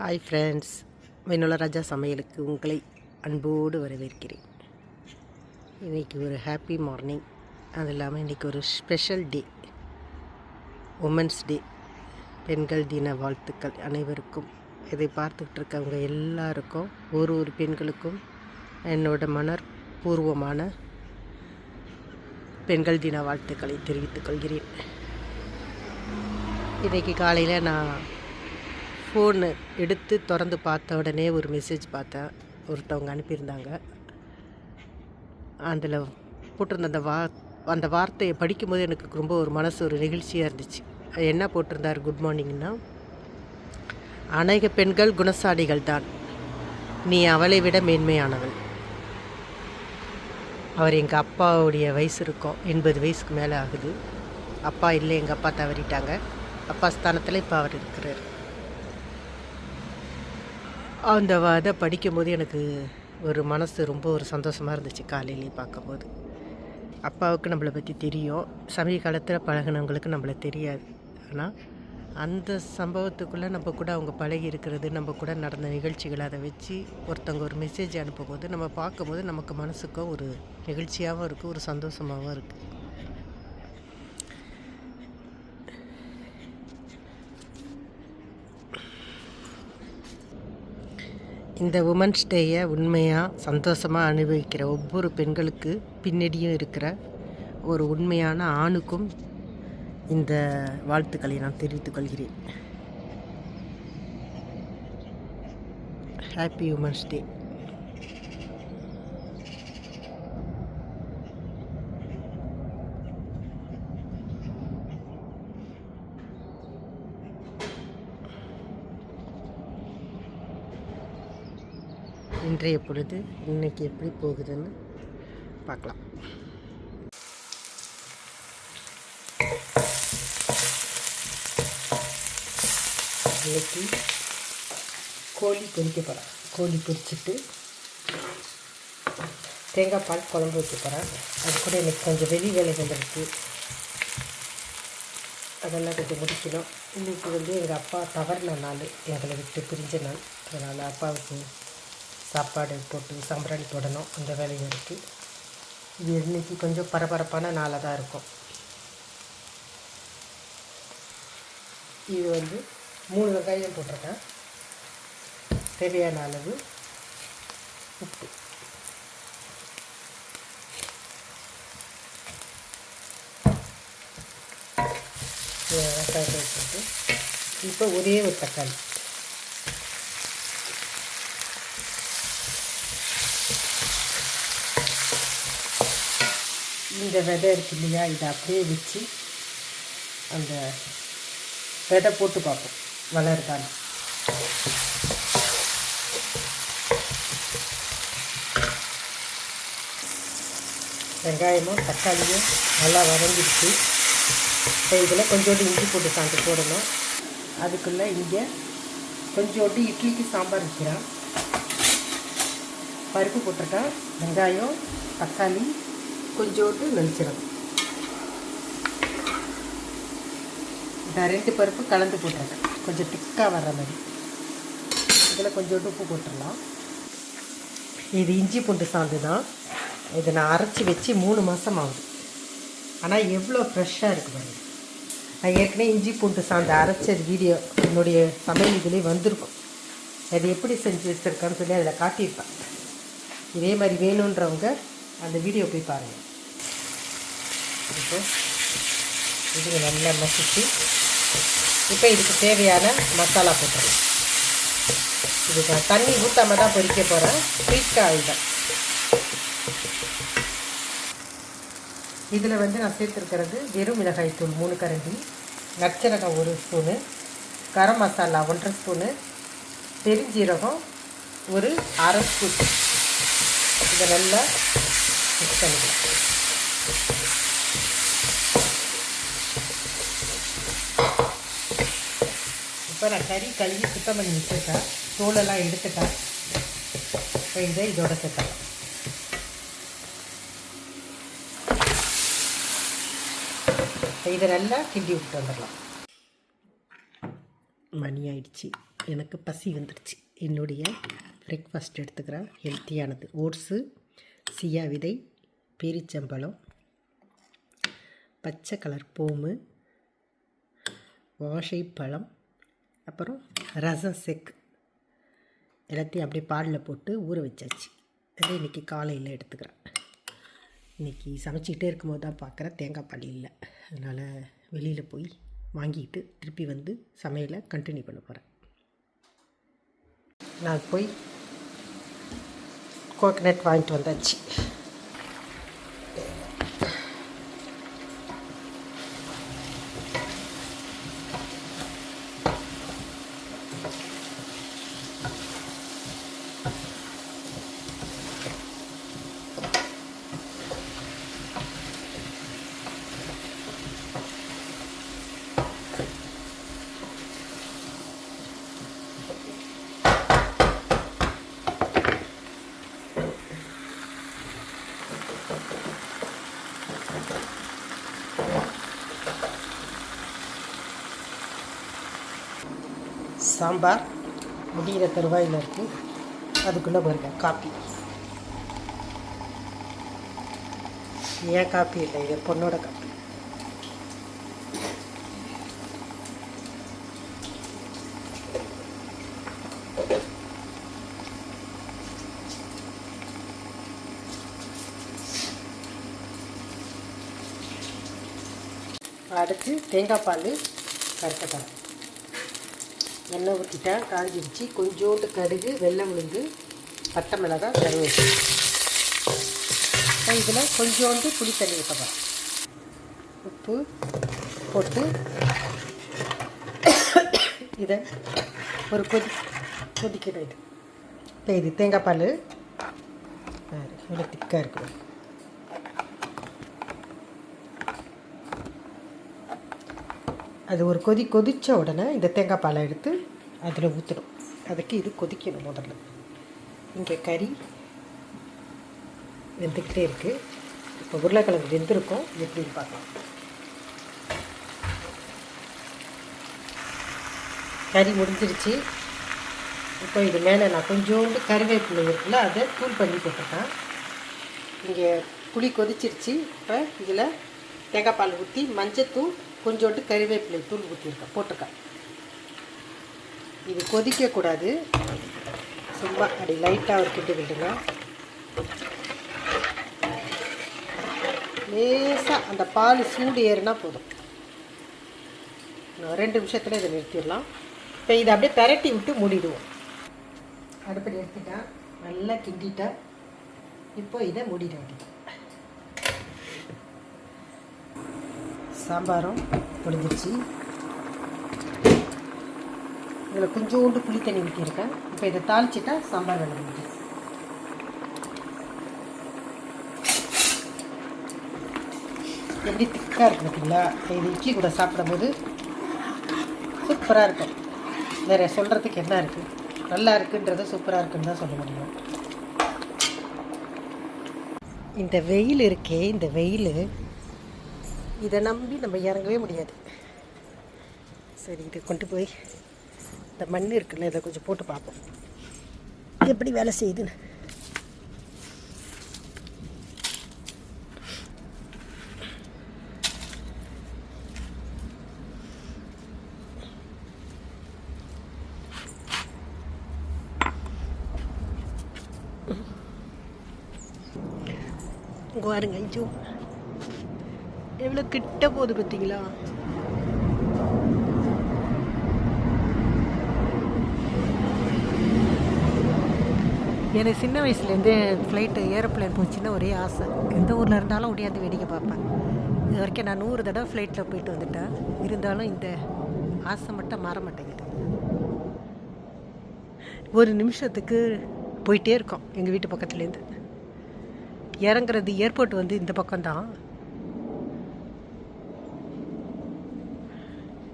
Hi friends வினோலராஜா ராஜா சமையலுக்கு உங்களை அன்போடு வரவேற்கிறேன். இன்றைக்கி ஒரு ஹாப்பி மார்னிங் அது இல்லாமல் இன்றைக்கி ஒரு ஸ்பெஷல் டே உமன்ஸ் டே பெண்கள் தின வாழ்த்துக்கள் அனைவருக்கும். இதை பார்த்துக்கிட்டு இருக்கவங்க எல்லாருக்கும் ஒரு ஒரு பெண்களுக்கும் என்னோட மனப்பூர்வமான பெண்கள் தின வாழ்த்துக்களை தெரிவித்துக் கொள்கிறேன். இன்றைக்கி காலையில் நான் ஃபோனு எடுத்து திறந்து பார்த்த உடனே ஒரு மெசேஜ் பார்த்தேன். ஒருத்தவங்க அனுப்பியிருந்தாங்க. அதில் போட்டிருந்த அந்த வா அந்த வார்த்தையை படிக்கும்போது எனக்கு ரொம்ப ஒரு மனசு ஒரு நெகிழ்ச்சியாக இருந்துச்சு. என்ன போட்டிருந்தார் குட் மார்னிங்னா அநேக பெண்கள் குணசாலிகள் தான். நீ அவளை விட மேன்மையானவள். அவர் எங்கள் அப்பாவுடைய வயசு இருக்கும் எண்பது வயசுக்கு மேலே ஆகுது. அப்பா இல்லை எங்கள் அப்பா தவறிட்டாங்க. அப்பா ஸ்தானத்தில் இப்போ அவர் இருக்கிறார். அந்த வ- இதை படிக்கும்போது எனக்கு ஒரு மனசு ரொம்ப ஒரு சந்தோஷமாக இருந்துச்சு காலையிலேயே பார்க்கும்போது. அப்பாவுக்கு நம்மளை பற்றி தெரியும். சமீப காலத்தில் பழகினவங்களுக்கு நம்மளை தெரியாது. ஆனால் அந்த சம்பவத்துக்குள்ளே நம்ம கூட அவங்க பழகி இருக்கிறது நம்ம கூட நடந்த நிகழ்ச்சிகளை அதை வச்சு ஒருத்தவங்க ஒரு மெசேஜ் அனுப்பும்போது நம்ம பார்க்கும்போது நமக்கு மனசுக்கும் ஒரு நிகழ்ச்சியாகவும் இருக்குது ஒரு சந்தோஷமாகவும் இருக்குது இந்த உமன்ஸ் டேயை உண்மையாக சந்தோஷமாக அனுபவிக்கிற ஒவ்வொரு பெண்களுக்கு பின்னடியும் இருக்கிற ஒரு உண்மையான ஆணுக்கும் இந்த வாழ்த்துக்களை நான் தெரிவித்துக் கொள்கிறேன். ஹாப்பி உமன்ஸ் டே இன்றைய பொழுது இன்னைக்கு எப்படி போகுதுன்னு பார்க்கலாம். இன்னைக்கு கோழி பொரிக்க போகிறேன் கோழி பொரிச்சிட்டு தேங்காய் பால் குழம்பு வைக்க போகிறேன் அது கூட எனக்கு கொஞ்சம் வெளி வேலைகள் இருக்குது அதெல்லாம் கொஞ்சம் முடிக்கணும். இன்றைக்கி வந்து எங்கள் அப்பா தவறின நாள். எங்களை விட்டு பிரிஞ்ச நாள். அதனால் அப்பாவுக்கு சாப்பாடு போட்டு சாம்பிராணி போடணும். அந்த வேலையும் இருக்குது இது இன்றைக்கி கொஞ்சம் பரபரப்பான நாளாக தான் இருக்கும். இது வந்து மூணு வெங்காயம் போட்டிருக்கேன். தேவையான அளவு உப்பு. வெங்காயத்தை போட்டு இப்போ ஒரே ஒரு தக்காளி. இந்த விதை இருக்கு இல்லையா இதை அப்படியே வச்சு அந்த விதை போட்டு பார்ப்போம். வளருதான்னு. வெங்காயமும் தக்காளியும் நல்லா வதங்கிடுச்சு. இப்போ இதில் கொஞ்சோண்டு இஞ்சி போட்டு சாந்து போடணும். அதுக்குள்ளே இங்கே கொஞ்சோண்டு இட்லிக்கு சாம்பார் வைக்கிறேன். பருப்பு போட்டிருக்கேன் வெங்காயம் தக்காளி கொஞ்சோண்டு நெளிச்சிடும் இந்த ரெண்டு பருப்பு கலந்து போட்டிருக்கேன் கொஞ்சம் திக்காக வர்ற மாதிரி. இதில் கொஞ்சோண்டு உப்பு போட்டுடலாம். இது இஞ்சி பூண்டு சாந்து தான். இதை நான் அரைச்சி வச்சு மூணு மாதம் ஆகுது. ஆனால் எவ்வளோ ஃப்ரெஷ்ஷாக இருக்குது பாருங்க. நான் ஏற்கனவே இஞ்சி பூண்டு சாந்து அரைச்ச வீடியோ என்னுடைய சமையல் இதுலேயே வந்திருக்கும். அது எப்படி செஞ்சு வச்சுருக்கான்னு சொல்லி அதில் காட்டியிருப்பேன். இதே மாதிரி வேணுன்றவங்க அந்த வீடியோ போய் பாருங்கள் இப்போ இதுக்கு நல்லா மசிச்சு இப்போ இதுக்கு தேவையான மசாலா போட்டுடலாம். இதுக்கு தண்ணி ஊற்றாம தான் பொரிக்க போகிறேன் குயிக்காக ஆயில் தான் இதில் வந்து நான் சேர்த்துருக்கிறது வெறும் மிளகாய் தூள் மூணு கரண்டி நற்சரகம் ஒரு ஸ்பூனு கரம் மசாலா ஒன்றரை ஸ்பூனு பெருஞ்சீரகம் ஒரு அரை ஸ்பூன். இதை நல்லா மிக்ஸ் பண்ணிக்கலாம் இப்போ நான் கறி கழுவி சுத்தம் பண்ணி வச்சுருக்கேன். தோலெல்லாம் எடுத்துட்டேன். இப்போ இதை இதோட சேர்க்கலாம். இதை நல்லா கிண்டி விட்டு வந்துடலாம். மணி ஆயிடுச்சு. எனக்கு பசி வந்துடுச்சு. என்னுடைய பிரேக்ஃபாஸ்ட் எடுத்துக்கிறேன். ஹெல்த்தியானது ஓட்ஸு சியா விதை பேரிச்சம்பழம் பச்சை கலர் போமு வாழைப்பழம் அப்புறம் ரசம் செக் எல்லாத்தையும் அப்படியே பாலில் போட்டு ஊற வச்சாச்சு. அதை இன்றைக்கி காலையில் எடுத்துக்கிறேன். இன்றைக்கி சமைச்சிக்கிட்டே இருக்கும்போது தான் பார்க்குறேன். தேங்காய் பால் இல்லை. அதனால் வெளியில் போய் வாங்கிட்டு திருப்பி வந்து சமையலை கண்டினியூ பண்ண போகிறேன் நான் போய் கோகனட் வாங்கிட்டு வந்தாச்சு சாம்பார் முடிகிற தருவாயில் இருக்குது அதுக்குள்ளே பாருங்க காப்பி. ஏன் காப்பி இல்லை? இது பொண்ணோட காப்பி. அடுத்து தேங்காய் பால் கருக்கட்டை எண்ணெய் ஊற்றிட்டா காஞ்சிடுச்சு கொஞ்சோண்டு கடுகு வெள்ளம் விழுந்து பட்டை மிளகாய் கருவேப்பிலை. இதில் கொஞ்சோண்டு புளி தண்ணி ஊற்றலாம் உப்பு போட்டு இதை ஒரு கொதி கொதிக்கணும் இது. இப்போ இது தேங்காய் பால். இவ்வளோ திக்காக இருக்கணும். அது ஒரு கொதி கொதித்த உடனே இந்த தேங்காய் பாலை எடுத்து அதில் ஊற்றணும். அதுக்கு இது கொதிக்கணும் முதல்ல. இங்கே கறி வெந்துக்கிட்டே இருக்குது இப்போ உருளைக்கிழங்கு வெந்திருக்கும். எப்படின்னு பார்க்கலாம். கறி முடிஞ்சிருச்சு. இப்போ இது மேலே நான் கொஞ்சோண்டு கருவேப்பிலை இருக்குல்ல அதை தூள் பண்ணி போட்டிருக்கேன். இங்கே புளி கொதிச்சிருச்சு. இப்போ இதில் தேங்காய் பால் ஊற்றி மஞ்சத்தூள் கொஞ்சோண்டு கறிவேப்பிலை தூள் ஊற்றிருக்கேன் போட்டிருக்கேன். இது கொதிக்கக்கூடாது. சும்மா அப்படி லைட்டாக ஒரு கிட்டு விட்டுங்க லேசாக அந்த பால் சூடு ஏறுனா போதும். இன்னும் ரெண்டு நிமிஷத்தில் இதை நிறுத்திடலாம். இப்போ இதை அப்படியே பெரட்டி விட்டு மூடிடுவோம். அடுப்படி எடுத்துட்டேன். நல்லா கிண்டிட்டேன். இப்போ இதை மூடிட வேண்டியது சாம்பாரும் முடிஞ்சிருச்சு இதில் கொஞ்சோண்டு புளி தண்ணி ஊற்றிருக்கேன் இப்போ இதை தாளிச்சிட்டா சாம்பார் வேலை முடிஞ்சு எப்படி திக்காக இருக்கு பார்த்தீங்களா? இது இட்லி கூட சாப்பிடும்போது சூப்பராக இருக்கும். வேறு சொல்கிறதுக்கு என்ன இருக்குது நல்லா இருக்குன்றது சூப்பராக இருக்குன்னு தான் சொல்ல முடியும். இந்த வெயில் இருக்கே இந்த வெயில் இதை நம்பி நம்ம இறங்கவே முடியாது. சரி இதை கொண்டு போய் இந்த மண் இருக்குல்ல இதை கொஞ்சம் போட்டு பார்ப்போம். எப்படி வேலை செய்யுதுன்னு. இங்கே பாருங்க ஐயோ எவ்வளோ கிட்ட போகுது பார்த்தீங்களா? எனக்கு சின்ன வயசுலேருந்தே ஃப்ளைட்டு ஏரோப்ளேன் போச்சுன்னா ஒரே ஆசை. எந்த ஊரில் இருந்தாலும் ஒடியாந்து வேடிக்கை பார்ப்பேன். இது வரைக்கும் நான் நூறு தடவை ஃப்ளைட்டில் போயிட்டு வந்துட்டேன். இருந்தாலும் இந்த ஆசை மட்டும் மாற மாட்டேங்குது. ஒரு நிமிஷத்துக்கு போயிட்டே இருக்கோம் எங்கள் வீட்டு பக்கத்துலேருந்து. இறங்குறது ஏர்போர்ட் வந்து இந்த பக்கம்தான்.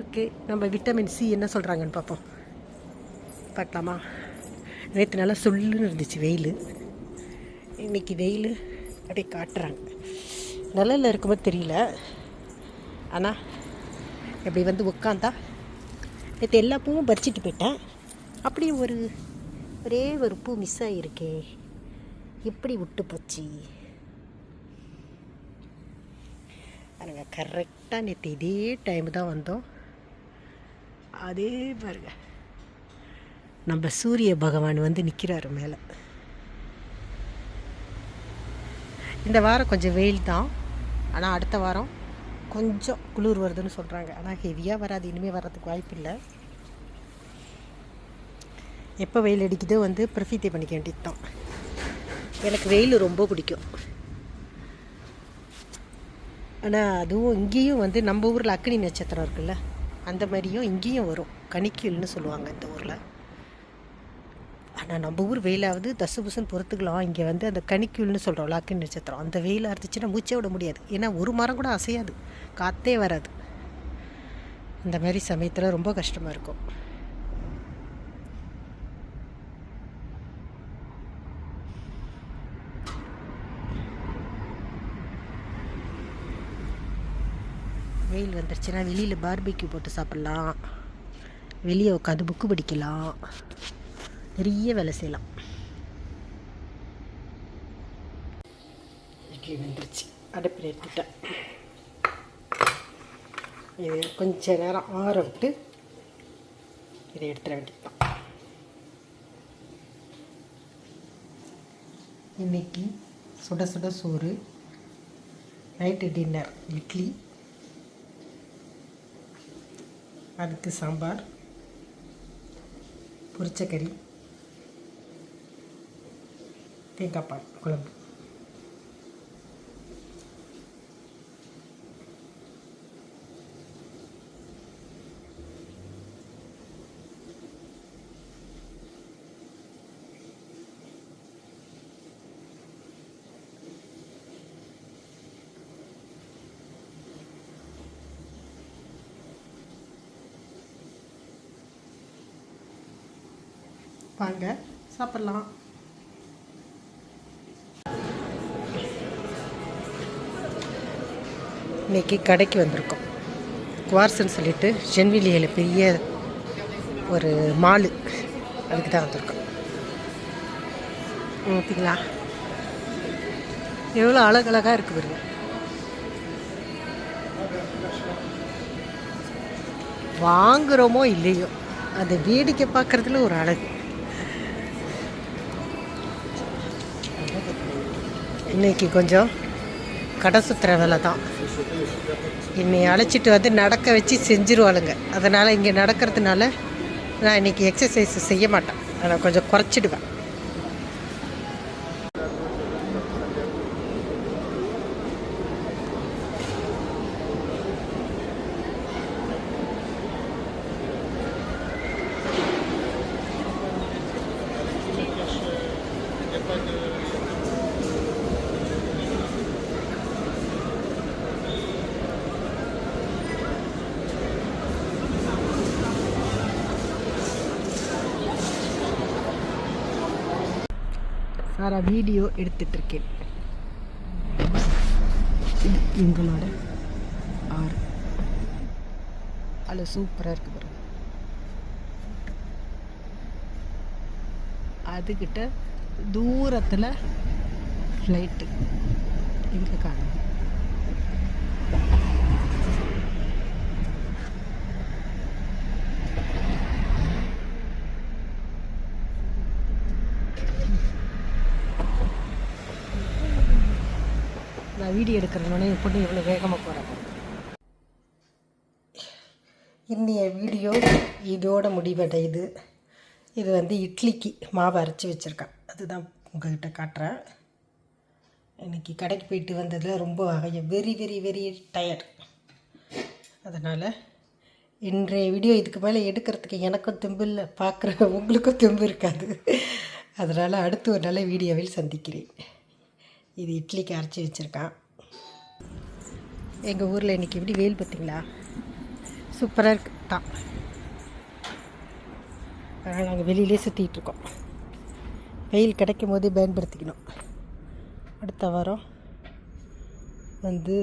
ஓகே நம்ம விட்டமின் சி என்ன சொல்கிறாங்கன்னு பார்ப்போம். பார்க்கலாமா? நேற்று நல்லா சொல்லுன்னு இருந்துச்சு வெயில். இன்றைக்கி வெயில் அப்படியே காட்டுறாங்க. நிழலில் இருக்கும்போது தெரியல. ஆனால் இப்படி வந்து உட்காந்தா நேற்று எல்லா பூவும் பறிச்சிட்டு போயிட்டேன். அப்படி ஒரு ஒரே ஒரு பூ மிஸ் ஆகிருக்கே எப்படி விட்டு போச்சு. அதுங்க கரெக்டாக நேற்று இதே டைம் தான் வந்தோம். அதே பாருங்க. நம்ம சூரிய பகவான் வந்து நிற்கிறாரு மேலே. இந்த வாரம் கொஞ்சம் வெயில் தான். ஆனால் அடுத்த வாரம் கொஞ்சம் குளிர் வருதுன்னு சொல்கிறாங்க ஆனால் ஹெவியாக வராது. இனிமேல் வர்றதுக்கு வாய்ப்பு இல்லை. எப்போ வெயில் அடிக்குதோ வந்து பிரஃபீத்தை பண்ணிக்க வேண்டியது தான் எனக்கு வெயில் ரொம்ப பிடிக்கும். ஆனால் அதுவும் இங்கேயும் வந்து நம்ம ஊரில் அக்னி நட்சத்திரம் இருக்குல்ல? அந்த மாதிரியும் இங்கேயும் வரும். கணிக்கல்னு சொல்லுவாங்க இந்த ஊரில். ஆனால் நம்ம ஊர் வெயிலாவது தசு புசுன்னு பொறுத்துக்கலாம். இங்கே வந்து அந்த கணிக்குள்னு சொல்கிறோம் லாக்கின் நட்சத்திரம். அந்த வெயிலாக இருந்துச்சுன்னா மூச்சே விட முடியாது. ஏன்னா ஒரு மரம் கூட அசையாது. காற்றே வராது. அந்த மாதிரி சமயத்தில் ரொம்ப கஷ்டமாக இருக்கும். வெயில் வந்துருச்சுன்னா வெளியில் பார்பிக்யூ போட்டு சாப்பிட்லாம். வெளியே உட்காந்து புக்கு படிக்கலாம். நிறைய வேலை செய்யலாம். இட்லி வந்துருச்சு. அடுப்பில் எடுத்துட்டேன். இது கொஞ்ச நேரம் ஆற விட்டு இதை எடுத்துட வேண்டியதுதான். இன்னைக்கு சுட சுட சோறு நைட்டு டின்னர் இட்லி. அதுக்கு சாம்பார் பொரிச்சக்கறி தேங்காய் பால் குழம்பு. வாங்க சாப்பிட்லாம். இன்னைக்கு கடைக்கு வந்திருக்கோம். குவார்ஸ்ன்னு சொல்லிட்டு சென்விலியில் பெரிய ஒரு மாலு அதுக்கு தான் வந்திருக்கோம். ஓகேங்களா? எவ்வளோ அழகழகாக இருக்குது பாருங்க. வாங்குகிறோமோ இல்லையோ அந்த வேடிக்கை பார்க்குறதுல ஒரு அழகு. இன்னைக்கு கொஞ்சம் கடை சுற்றுற வேலை தான் என்னை அழைச்சிட்டு வந்து நடக்க வச்சு செஞ்சுருவாளுங்க. அதனால் இங்கே நடக்கிறதுனால நான் இன்றைக்கி எக்ஸசைஸ் செய்ய மாட்டேன். அதை கொஞ்சம் குறைச்சிடுவேன். சாரா வீடியோ எடுத்துட்ருக்கேன். இது எங்களோட ஆறு அதில் சூப்பராக இருக்குது பாருங்க. அதுக்கிட்ட தூரத்தில் ஃப்ளைட்டு இங்கே காணும். நான் வீடியோ எடுக்கிறேன்னு என் பொண்ணு இவ்வளோ வேகமாக போகிறேன் இன்றைய வீடியோ இதோட முடிவடையுது. இது வந்து இட்லிக்கு மாவு அரைச்சி வச்சுருக்கேன் அதுதான் உங்கள்கிட்ட காட்டுறேன். இன்றைக்கி கடைக்கு போயிட்டு வந்ததில் ரொம்ப வெரி வெரி வெரி டயர்ட் அதனால் இன்றைய வீடியோ இதுக்கு மேலே எடுக்கிறதுக்கு எனக்கும் தெம்பு இல்லை பார்க்குற உங்களுக்கும் தெம்பு இருக்காது. அதனால் அடுத்து ஒரு நல்ல வீடியோவில் சந்திக்கிறேன். இது இட்லிக்கு அரைச்சி வச்சுருக்கேன். எங்கள் ஊரில் இன்றைக்கி எப்படி வெயில் பார்த்தீங்களா சூப்பராக இருக்கு தான் அதனால் நாங்கள் வெளியிலே சுற்றிகிட்ருக்கோம் இருக்கோம். வெயில் கிடைக்கும் போதே பயன்படுத்திக்கணும். அடுத்த வாரம் வந்து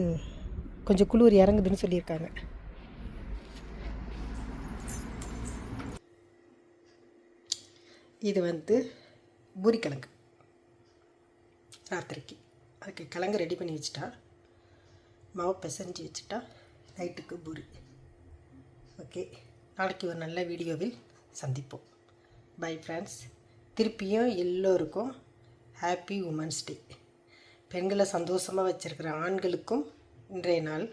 கொஞ்சம் குளிர் இறங்குதுன்னு சொல்லியிருக்காங்க. இது வந்து பூரிக்கிழங்கு. ராத்திரிக்கு. அதுக்கு கிழங்கு ரெடி பண்ணி வச்சுட்டா. மாவு பிசைஞ்சு வச்சுட்டா. நைட்டுக்கு பூரி. ஓகே நாளைக்கு ஒரு நல்ல வீடியோவில் சந்திப்போம். பை ஃப்ரெண்ட்ஸ் திருப்பியும் எல்லோருக்கும் ஹாப்பி உமன்ஸ் டே பெண்களை சந்தோஷமாக வச்சுருக்கிற ஆண்களுக்கும் இன்றைய நாள்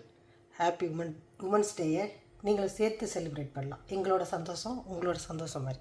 ஹாப்பி உமன் உமன்ஸ் டேயை நீங்களும் சேர்த்து செலிப்ரேட் பண்ணலாம். எங்களோட சந்தோஷம் உங்களோட சந்தோஷம் மாதிரி.